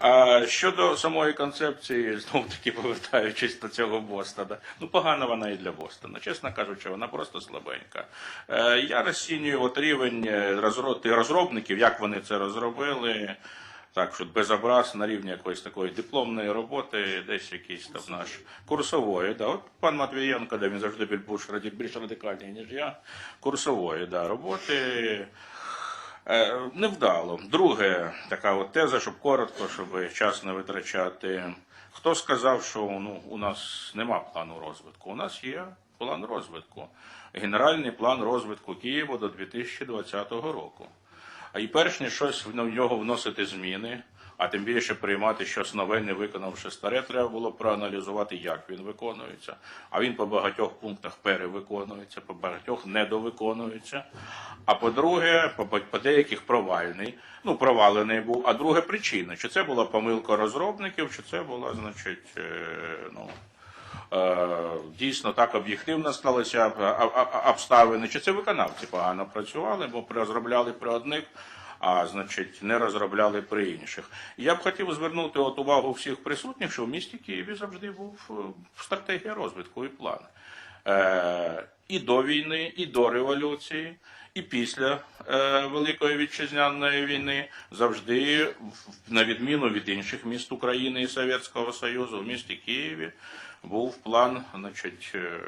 А щодо самої концепції, знову таки повертаючись до цього Бостона, ну погана вона і для Бостона. Чесно кажучи, вона просто слабенька. Е, Я розцінюю от рівень е, розробників, як вони це розробили. Так, що без образ на рівні якоїсь такої дипломної роботи, десь якийсь там наш курсової. Да. От пан Матвієнко, де він завжди більш радикальний, ніж я. Курсової да, роботи. Е, Невдало. Друге, така от теза, щоб коротко, щоб час не витрачати. Хто сказав, що ну, у нас нема плану розвитку? У нас є план розвитку. Генеральний план розвитку Києва до 2020 року. А і перш ніж щось в нього вносити зміни, а тим більше приймати щось нове, не виконавши старе, треба було проаналізувати, як він виконується. А він по багатьох пунктах перевиконується, по багатьох недовиконується. А по-друге, по, по деяких провальний. Ну, провалений був. А друге причина, чи це була помилка розробників, чи це була, значить, е, ну. Е, дійсно так об'єктивно об- обставини, чи це виконавці погано працювали, бо розробляли при одних, а значить не розробляли при інших. Я б хотів звернути от увагу всіх присутніх, що в місті Києві завжди був е, стратегія розвитку і план. Е, і до війни, і до революції, і після е, Великої вітчизняної війни завжди, на відміну від інших міст України і Совєтського Союзу, в місті Києві був план, значить. е,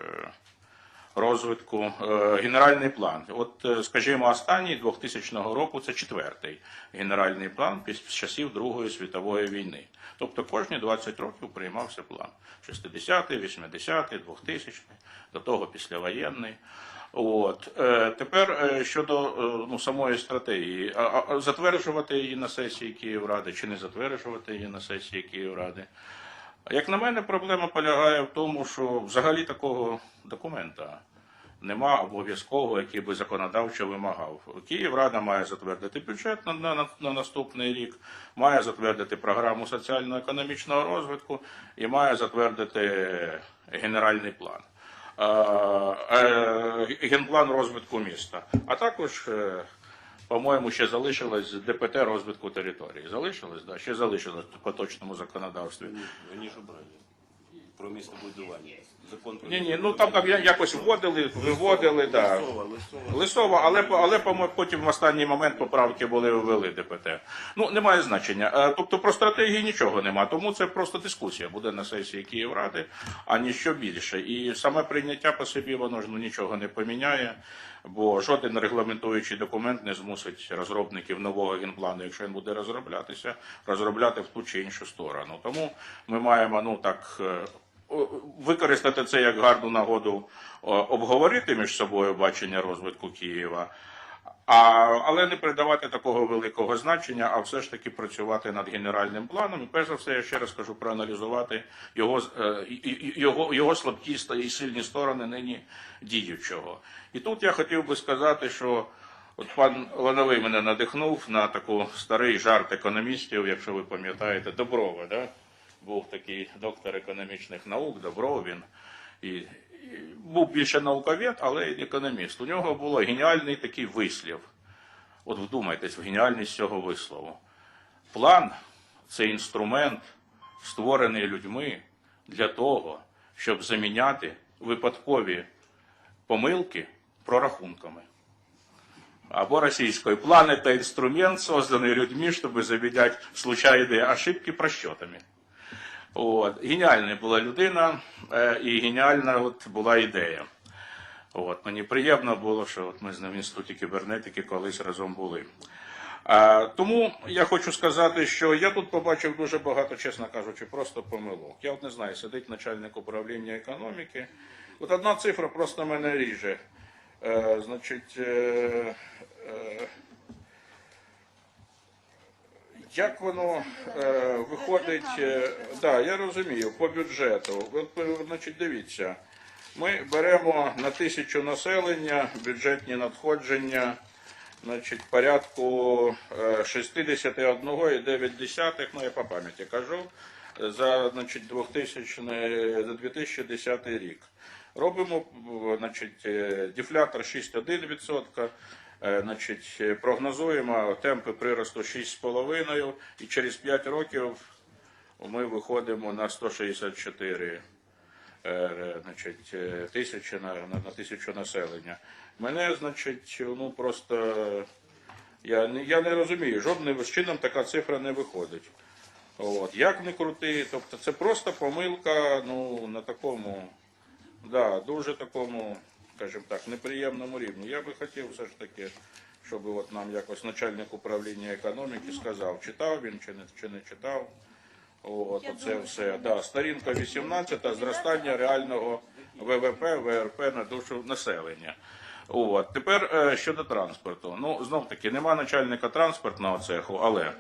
розвитку, е, генеральний план. От, е, скажімо, останній 2000 року це четвертий генеральний план після часів Другої світової війни. Тобто кожні 20 років приймався план. 60-й, 80-й, 2000-й, до того післявоєнний. От е, тепер щодо ну, самої стратегії, затверджувати її на сесії Київради чи не затверджувати її на сесії Київради. Як на мене, проблема полягає в тому, що взагалі такого документа нема обов'язкового, який би законодавчо вимагав. Київрада має затвердити бюджет на, на, на наступний рік, має затвердити програму соціально-економічного розвитку і має затвердити генеральний план. Е, Генплан розвитку міста, а також е, по-моєму, ще залишилось ДПТ розвитку території. Залишилось, да? ще залишилось в поточному законодавстві. Вони ж обрали про містобудування. Закон про Ні, ні, ну там так я- якось вводили, виводили, да. Лисова, Лисова. Лисова, але, по- але по- потім в останній момент поправки були ввели ДПТ. Ну, немає значення. Е, Тобто про стратегії нічого нема, тому це просто дискусія буде на сесії Київради, а ніщо більше. І саме прийняття по собі воно ж ну, нічого не поміняє, бо жоден регламентуючий документ не змусить розробників нового генплану, якщо він буде розроблятися, розробляти в ту чи іншу сторону. Тому ми маємо ну так. е, використати це як гарну нагоду обговорити між собою бачення розвитку Києва, а, але не придавати такого великого значення, а все ж таки працювати над генеральним планом. І перш за все, я ще раз кажу, проаналізувати його, е, його, його слабкі і сильні сторони нині діючого. І тут я хотів би сказати, що От пан Лановий мене надихнув на таку старий жарт економістів, якщо ви пам'ятаєте, Доброва, да? був такий доктор економічних наук, Добров він. І, і був більше науковед, але й економіст. У нього був геніальний такий вислів. От вдумайтесь в геніальність цього вислову. План це інструмент, створений людьми для того, щоб заміняти випадкові помилки прорахунками. Або російською план это инструмент, созданный людьми, чтобы заменять случайные ошибки просчетами. От. Геніальна була людина е, і геніальна от була ідея. От. Мені приємно було, що от ми з ним в інституті кібернетики колись разом були. А, тому я хочу сказати, що я тут побачив дуже багато, чесно кажучи, просто помилок. Я от не знаю, сидить начальник управління економіки. От одна цифра просто мене ріже. Е, значить, е, е, як воно е, виходить, е, да, я розумію, по бюджету. Е, значить, дивіться, ми беремо на тисячу населення бюджетні надходження, значить, порядку е, 61,9, ну я по пам'яті кажу, за значить, 2000, за 2010 рік. Робимо значить, е, дефлятор 6,1%, Е, Значить, е, прогнозуємо темпи приросту 6,5 і через 5 років ми виходимо на 164 е, значить, е, тисячі на, на, тисячу населення. Мене, значить, ну просто я, я не розумію, жодним чином така цифра не виходить. От. Як не крути, тобто це просто помилка ну, на такому, да, дуже такому, скажімо так, неприємному рівні. Я би хотів все ж таки, щоб от нам якось начальник управління економіки сказав, читав він чи не, чи не читав. От, оце все. Да, сторінка 18, зростання реального ВВП, ВРП на душу населення. От. Тепер е, щодо транспорту. Ну, знов таки, нема начальника транспортного цеху, але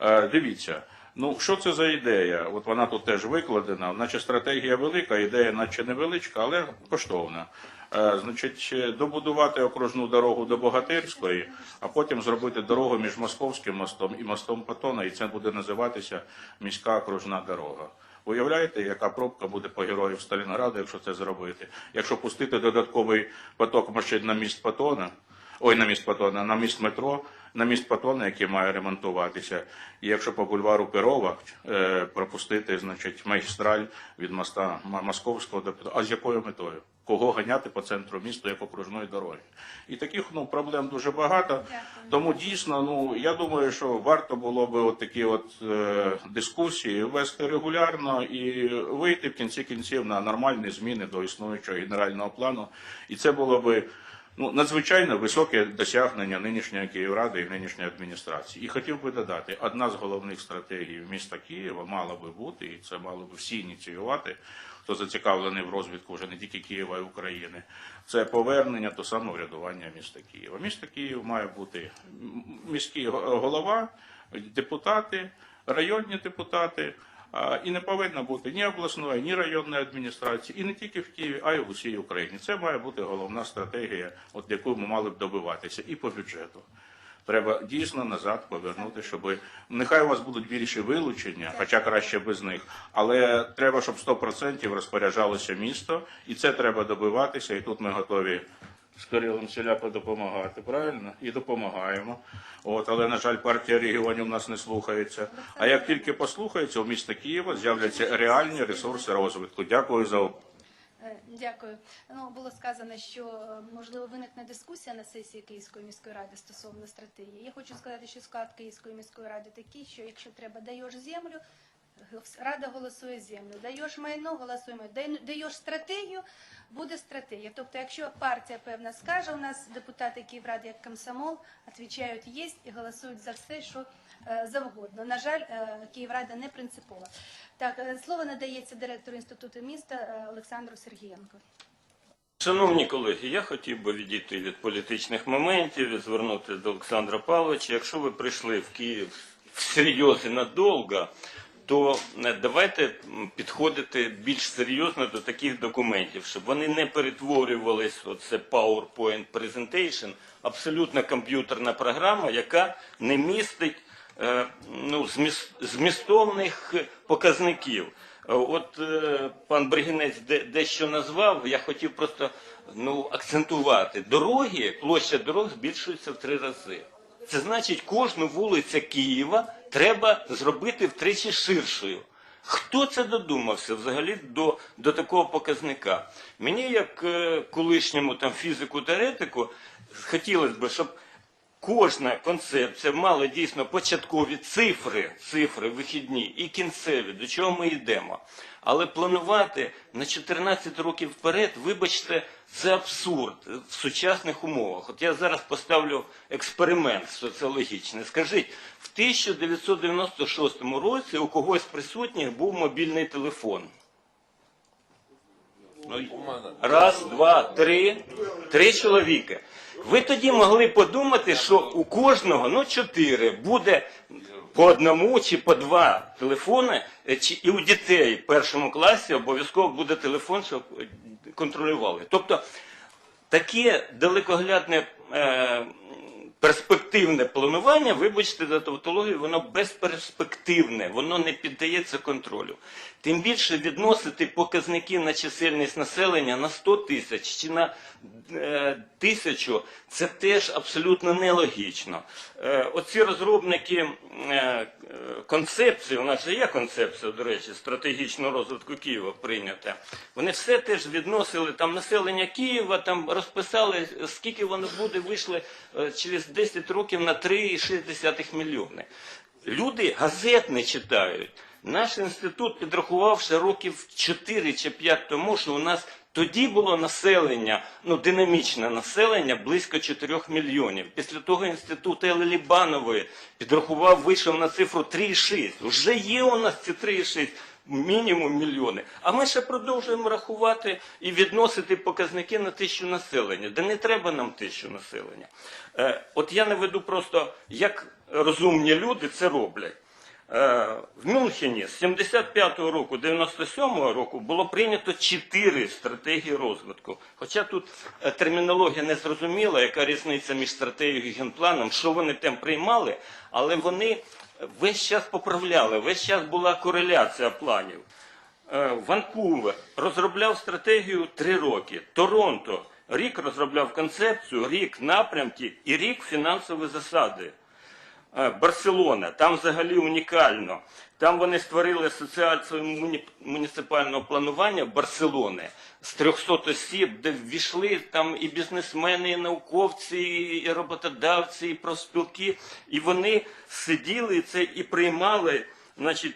е, дивіться, ну що це за ідея? От вона тут теж викладена, наче стратегія велика, ідея наче невеличка, але коштовна. Е, Значить, е, добудувати окружну дорогу до Богатирської, а потім зробити дорогу між Московським мостом і мостом Патона, і це буде називатися міська окружна дорога. Уявляєте, яка пробка буде по героїв Сталінграду, якщо це зробити? Якщо пустити додатковий поток машин на міст Патона, ой, на міст Патона, на міст метро, на міст Патона, який має ремонтуватися, і якщо по бульвару Перова е, пропустити, значить, магістраль від моста Московського до Петро- а з якою метою? Кого ганяти по центру міста як окружної дороги? І таких ну проблем дуже багато. Тому дійсно, ну я думаю, що варто було би от такі от е, дискусії вести регулярно і вийти в кінці кінців на нормальні зміни до існуючого генерального плану. І це було би ну надзвичайно високе досягнення нинішньої Київради і нинішньої адміністрації. І хотів би додати, одна з головних стратегій міста Києва мала би бути, і це мало би всі ініціювати. Хто зацікавлений в розвитку вже не тільки Києва і України, це повернення до самоврядування міста Києва. Місто Київ має бути міський голова, депутати, районні депутати. І не повинно бути ні обласної, ні районної адміністрації, і не тільки в Києві, а й в усій Україні. Це має бути головна стратегія, от яку ми мали б добиватися, і по бюджету. Треба дійсно назад повернути, щоб нехай у вас будуть більші вилучення, хоча краще без них. Але треба, щоб 100% розпоряджалося місто, і це треба добиватися. І тут ми готові з Кирилом Селяко допомагати, правильно? І допомагаємо. От, але, на жаль, партія регіонів нас не слухається. А як тільки послухається, у міста Києва з'являться реальні ресурси розвитку. Дякую за Дякую. Ну було сказано, що е, можливо виникне дискусія на сесії Київської міської ради стосовно стратегії. Я хочу сказати, що склад Київської міської ради такий, що якщо треба даєш землю, рада голосує землю. Даєш майно, голосуємо. Даєш стратегію, буде стратегія. Тобто, якщо партія певна скаже, у нас депутати Київради як комсомол відповідають єсть і голосують за все, що завгодно. На жаль, е, Київрада не принципова. Так, е, слово надається директору інституту міста е, Олександру Сергієнко. Шановні колеги, я хотів би відійти від політичних моментів і звернутися до Олександра Павловича. Якщо ви прийшли в Київ всерйоз і надовго, то е, давайте підходити більш серйозно до таких документів, щоб вони не перетворювались, оце PowerPoint Presentation, абсолютно комп'ютерна програма, яка не містить е, ну, змістовних показників. Е, От е, пан Бригінець дещо назвав, я хотів просто ну, акцентувати. Дороги, площа дорог збільшується в три рази. Це значить, кожну вулицю Києва треба зробити втричі ширшою. Хто це додумався взагалі до, до такого показника? Мені, як е, колишньому там фізику-теоретику, хотілося б, щоб кожна концепція мала дійсно початкові цифри, цифри вихідні і кінцеві, до чого ми йдемо. Але планувати на 14 років вперед, вибачте, це абсурд в сучасних умовах. От я зараз поставлю експеримент соціологічний. Скажіть, в 1996 році у когось присутніх був мобільний телефон. Ну, Раз, два, три. Три чоловіки. Ви тоді могли подумати, що у кожного, ну чотири, буде по одному чи по два телефони, е, чи і у дітей в першому класі обов'язково буде телефон, щоб е, контролювали. Тобто таке далекоглядне е, перспективне планування, вибачте за тавтологію, воно безперспективне, воно не піддається контролю. Тим більше відносити показники на чисельність населення на 100 тисяч чи на е, тисячу, це теж абсолютно нелогічно. Е, оці розробники е, концепції, у нас же є концепція, до речі, стратегічного розвитку Києва прийнята. Вони все теж відносили там населення Києва, там розписали, скільки воно буде, вийшли через 10 років на 3,6 мільйони. Люди газет не читають. Наш інститут підрахував ще років 4 чи 5 тому, що у нас тоді було населення, ну динамічне населення близько 4 мільйонів. Після того інститут Ели підрахував, вийшов на цифру 3,6. Вже є у нас ці 3,6 мінімум мільйони. А ми ще продовжуємо рахувати і відносити показники на тисячу населення. Де не треба нам тисячу населення. Е, от я наведу просто, як розумні люди це роблять. Е, В Мюнхені з 75-го року, 97-го року було прийнято чотири стратегії розвитку. Хоча тут е, термінологія не зрозуміла, яка різниця між стратегією і генпланом, що вони там приймали, але вони весь час поправляли, весь час була кореляція планів. Е, Ванкувер розробляв стратегію три роки. Торонто рік розробляв концепцію, рік напрямки і рік фінансові засади. Е, Барселона, там взагалі унікально. Там вони створили асоціацію муніципального планування Барселони з 300 осіб, де ввійшли там і бізнесмени, і науковці, і роботодавці, і профспілки. І вони сиділи це і приймали, значить,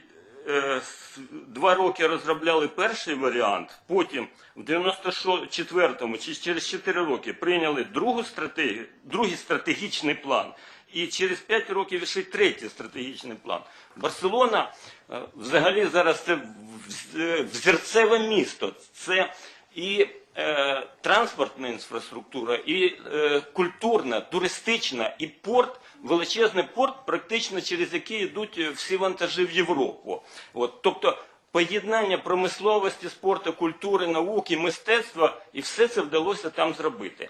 е, два роки розробляли перший варіант, потім в 94-му чи через 4 роки прийняли другу стратегію, другий стратегічний план. І через 5 років ішли третій стратегічний план. Барселона е, взагалі зараз це е, взірцеве місто. Це і е, транспортна інфраструктура, і е, культурна, туристична, і порт, величезний порт, практично через який йдуть е, всі вантажі в Європу. От, тобто поєднання промисловості, спорту, культури, науки, мистецтва, і все це вдалося там зробити.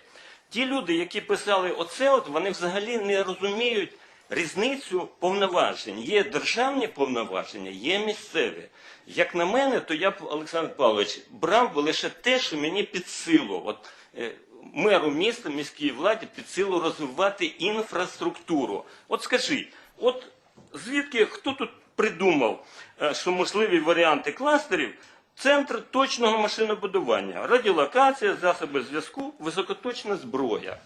Ті люди, які писали оце, от вони взагалі не розуміють різницю повноважень. Є державні повноваження, є місцеві. Як на мене, то я б, Олександр Павлович, брав би лише те, що мені під силу. От, е, меру міста, міській владі під силу розвивати інфраструктуру. От скажіть, от звідки хто тут придумав, е, що можливі варіанти кластерів? Центр точного машинобудування, радіолокація, засоби зв'язку, високоточна зброя.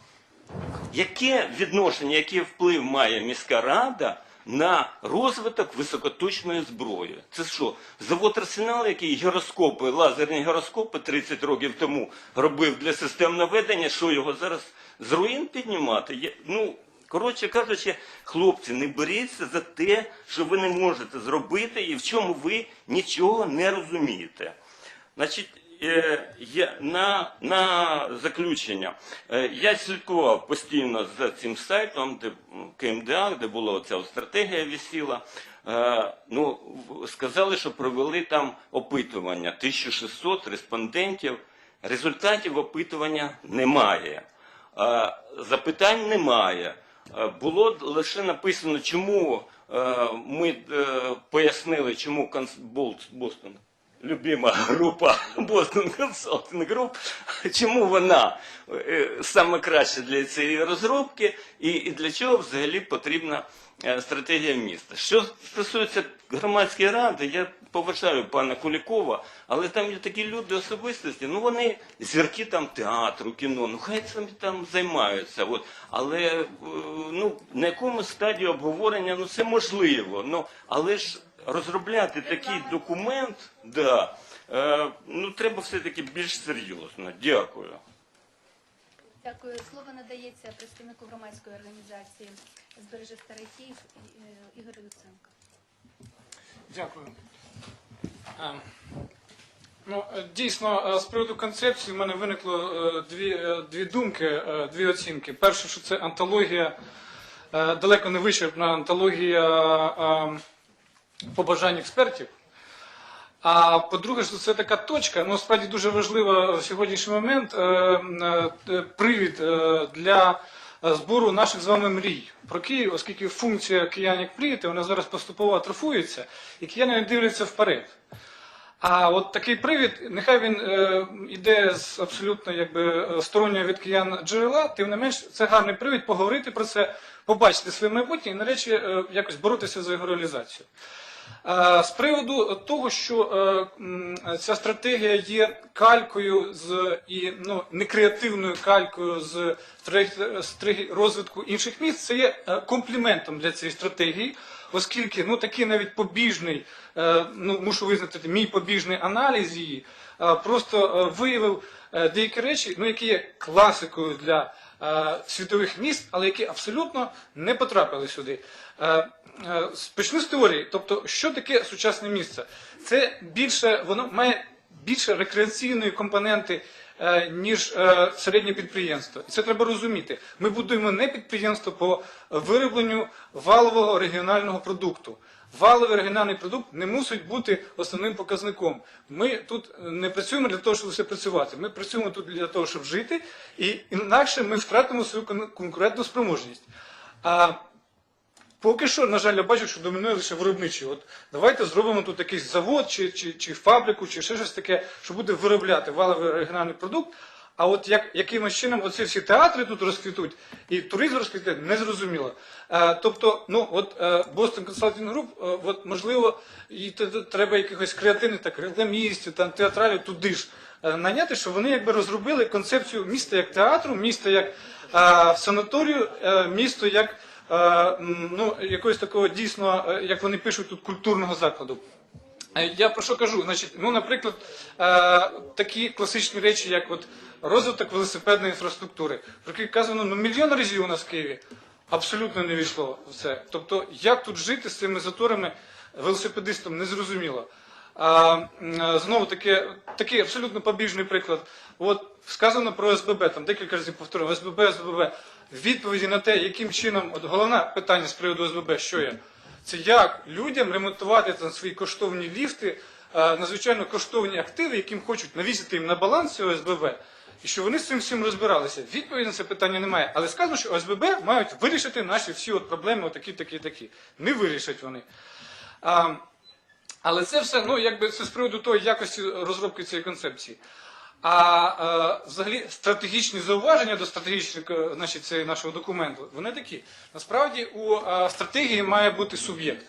Яке відношення, який вплив має міська рада на розвиток високоточної зброї? Це що, завод арсенал, який гіроскопи, лазерні гіроскопи 30 років тому робив для систем наведення, що його зараз з руїн піднімати? Ну, коротше кажучи, хлопці, не беріться за те, що ви не можете зробити і в чому ви нічого не розумієте. Значить, е, на, на заключення. Е, я слідкував постійно за цим сайтом, де КМДА, де була ця стратегія висіла. Е, ну, сказали, що провели там опитування 1600 респондентів. Результатів опитування немає. Запитань немає. Е, Було лише написано, чому е, ми е, пояснили, чому Бостон любима група Boston Consulting Group, чому вона е, саме краще для цієї розробки і для чого взагалі потрібна е, стратегія міста. Що стосується громадської ради, я поважаю пана Кулікова, але там є такі люди особистості, ну вони зірки там театру, кіно, ну хай самі там займаються. От. Але е, ну, на якому стадії обговорення ну це можливо. Ну, але ж розробляти такий документ, да, е, ну треба все-таки більш серйозно. Дякую. Дякую. Слово надається представнику громадської організації «Збережи Старий Київ» е, Ігорю Луценко. Дякую. Е, Ну, е, дійсно, з приводу концепції в мене виникло дві, дві думки, дві оцінки. Перше, що це антологія, далеко не вичерпна антологія побажань експертів. А по-друге, що це така точка, ну справді дуже важлива в сьогоднішній момент, е, е, привід е, для збору наших з вами мрій про Київ, оскільки функція киян як мріяти, вона зараз поступово атрофується, і кияни дивляться вперед. А от такий привід, нехай він е, іде з абсолютно якби стороннього від киян джерела, тим не менш, це гарний привід поговорити про це, побачити своє майбутнє і нарешті е, якось боротися за його реалізацію. Е, З приводу того, що е, ця стратегія є калькою з і ну не креативною калькою з розвитку інших міст, це є е, компліментом для цієї стратегії, оскільки ну такий навіть побіжний, ну мушу визнати, мій побіжний аналіз її просто виявив деякі речі, ну які є класикою для світових міст, але які абсолютно не потрапили сюди. Е, е, Почну з теорії. Тобто, що таке сучасне місце? Це більше, воно має більше рекреаційної компоненти, е, ніж е, середнє підприємство. І це треба розуміти. Ми будуємо не підприємство по виробленню валового регіонального продукту. Валовий регіональний продукт не мусить бути основним показником. Ми тут не працюємо для того, щоб все працювати. Ми працюємо тут для того, щоб жити, і інакше ми втратимо свою конкурентну спроможність. Поки що, на жаль, я бачу, що домінує лише виробничий. От давайте зробимо тут якийсь завод чи, чи, чи фабрику, чи ще щось таке, що буде виробляти валовий регіональний продукт. А от як, якимось чином оці всі театри тут розквітуть і туризм розквіте, не зрозуміло. Е, тобто, ну от е, Boston Consulting Group, е, от можливо, т- треба якихось креативних так, рекламістів, там театралів туди ж е, наняти, щоб вони якби розробили концепцію міста як театру, міста як е, санаторію, е, місто як ну, якогось такого дійсно, е, як вони пишуть тут, культурного закладу. Е, Я про що кажу? Значить, ну, наприклад, е, такі класичні речі, як от розвиток велосипедної інфраструктури, про які казано ну, мільйон разів у нас в Києві, абсолютно не війшло в це. Тобто, як тут жити з цими заторами велосипедистам, незрозуміло. А, е, знову таки, такий абсолютно побіжний приклад. От сказано про СББ, там декілька разів повторюю, СББ, СББ. Відповіді на те, яким чином, от головне питання з приводу СББ, що є? Це як людям ремонтувати там свої коштовні ліфти, е, надзвичайно коштовні активи, яким хочуть навісити їм на баланс цього СББ, і що вони з цим всім розбиралися. Відповіді на це питання немає. Але сказано, що ОСББ мають вирішити наші всі от проблеми, отакі, такі, такі. Не вирішать вони. А, але це все, ну якби це з приводу тої якості розробки цієї концепції. А е, взагалі стратегічні зауваження до стратегічного значить, цієї нашого документу, вони такі. Насправді у е, стратегії має бути суб'єкт.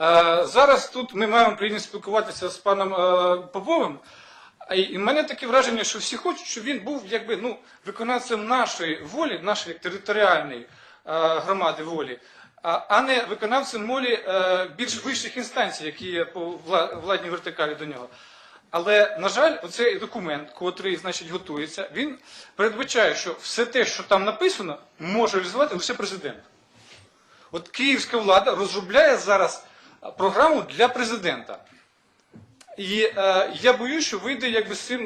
Е, зараз тут ми маємо приємність спілкуватися з паном е, Поповим. І в мене таке враження, що всі хочуть, щоб він був якби ну, виконавцем нашої волі, нашої територіальної е, громади волі, а, не виконавцем волі е, більш вищих інстанцій, які є по вла- владній вертикалі до нього. Але, на жаль, оцей документ, котрий значить, готується, він передбачає, що все те, що там написано, може реалізувати лише президент. От київська влада розробляє зараз програму для президента. І е, я боюсь, що вийде якби з цим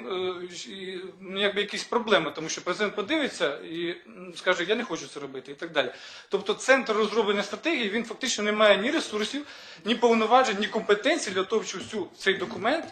е, якби якісь проблеми, тому що президент подивиться і скаже, я не хочу це робити, і так далі. Тобто центр розроблення стратегії він фактично не має ні ресурсів, ні повноважень, ні компетенцій для того, щоб цю, цей документ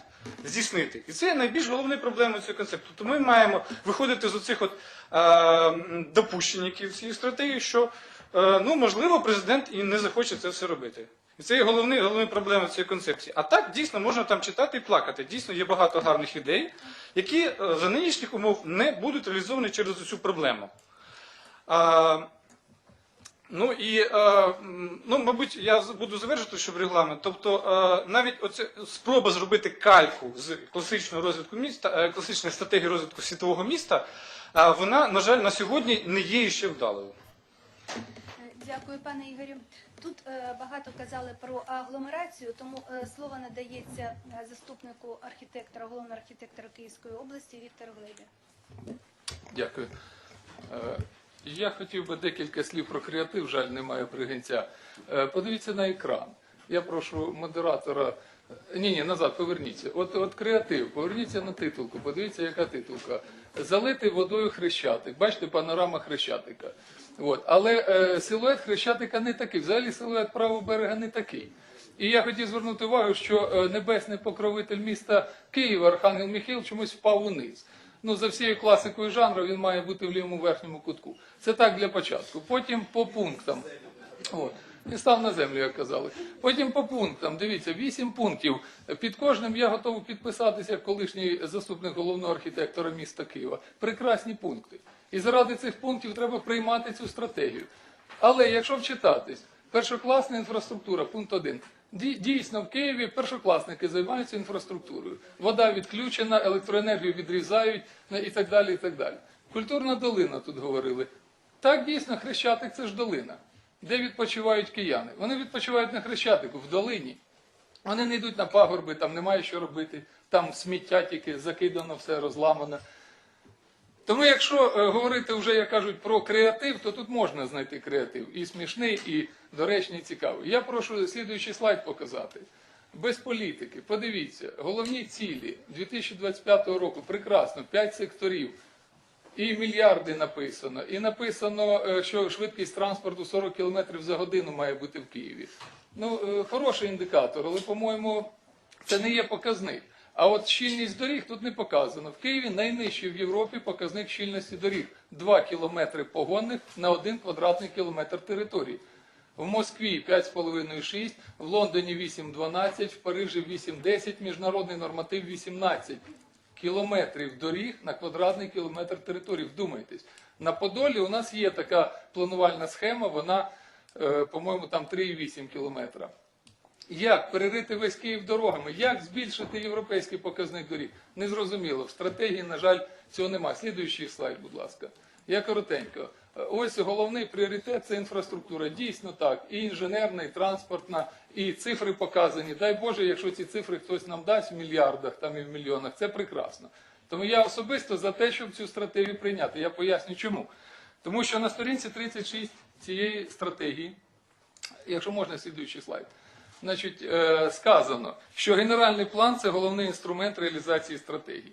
здійснити. І це найбільш головна проблема цього концепту. Тобто ми маємо виходити з оцих от, е, в цій стратегії, що е, ну, можливо президент і не захоче це все робити. І це є головні, головні проблеми цієї концепції. А так дійсно можна там читати і плакати. Дійсно є багато гарних ідей, які е, за нинішніх умов не будуть реалізовані через цю проблему. А, ну і м, ну, мабуть, я буду завершити, щоб регламент. Тобто, е, навіть оце спроба зробити кальку з класичного розвитку міста, класичної стратегії розвитку світового міста, вона, на жаль, на сьогодні не є ще вдалою. Дякую, пане Ігорю. Тут е, багато казали про агломерацію, тому е, слово надається е, заступнику архітектора, головного архітектора Київської області Віктору Глебі. Дякую. Я хотів би декілька слів про креатив, жаль, немає пригінця. Подивіться на екран. Я прошу модератора. Ні, ні, назад, поверніться. От, от креатив, поверніться на титулку, подивіться, яка титулка. Залити водою хрещатик. Бачите, панорама хрещатика. От. Але е, силует хрещатика не такий. Взагалі силует правого берега не такий. І я хотів звернути увагу, що е, небесний покровитель міста Києва, Архангел Міхаїл, чомусь впав униз. Ну, за всією класикою жанру він має бути в лівому верхньому кутку. Це так для початку. Потім по пунктам. От. І став на землю, як казали. Потім по пунктам. Дивіться, вісім пунктів. Під кожним я готовий підписатися як колишній заступник головного архітектора міста Києва. Прекрасні пункти. І заради цих пунктів треба приймати цю стратегію. Але якщо вчитатись, першокласна інфраструктура, пункт 1. Дійсно, в Києві першокласники займаються інфраструктурою. Вода відключена, електроенергію відрізають і так далі. і так далі. Культурна долина тут говорили. Так, дійсно, Хрещатик це ж долина. Де відпочивають кияни? Вони відпочивають на Хрещатику, в долині. Вони не йдуть на пагорби, там немає що робити, там сміття тільки закидано, все розламано. Тому якщо е, говорити вже, як кажуть, про креатив, то тут можна знайти креатив. І смішний, і доречний, і цікавий. Я прошу слідуючий слайд показати. Без політики. Подивіться, головні цілі 2025 року прекрасно, 5 секторів. І мільярди написано. І написано, е, що швидкість транспорту 40 км за годину має бути в Києві. Ну, е, хороший індикатор, але, по-моєму, це не є показник. А от щільність доріг тут не показано. В Києві найнижчий в Європі показник щільності доріг 2 кілометри погонних на 1 квадратний кілометр території. В Москві 5,5-6, в Лондоні 8,12, в Парижі 8,10, міжнародний норматив 18 кілометрів доріг на квадратний кілометр території. Вдумайтесь. На Подолі у нас є така планувальна схема, вона, е, по-моєму, там 3,8 кілометра. Як перерити весь Київ дорогами? Як збільшити європейський показник доріг? Незрозуміло. В стратегії, на жаль, цього немає. Слідуючий слайд, будь ласка. Я коротенько. Ось головний пріоритет це інфраструктура. Дійсно так. І інженерна, і транспортна, і цифри показані. Дай Боже, якщо ці цифри хтось нам дасть в мільярдах там і в мільйонах, це прекрасно. Тому я особисто за те, щоб цю стратегію прийняти. Я поясню чому. Тому що на сторінці 36 цієї стратегії, якщо можна, слідуючий слайд. Значить, е, сказано, що генеральний план це головний інструмент реалізації стратегії.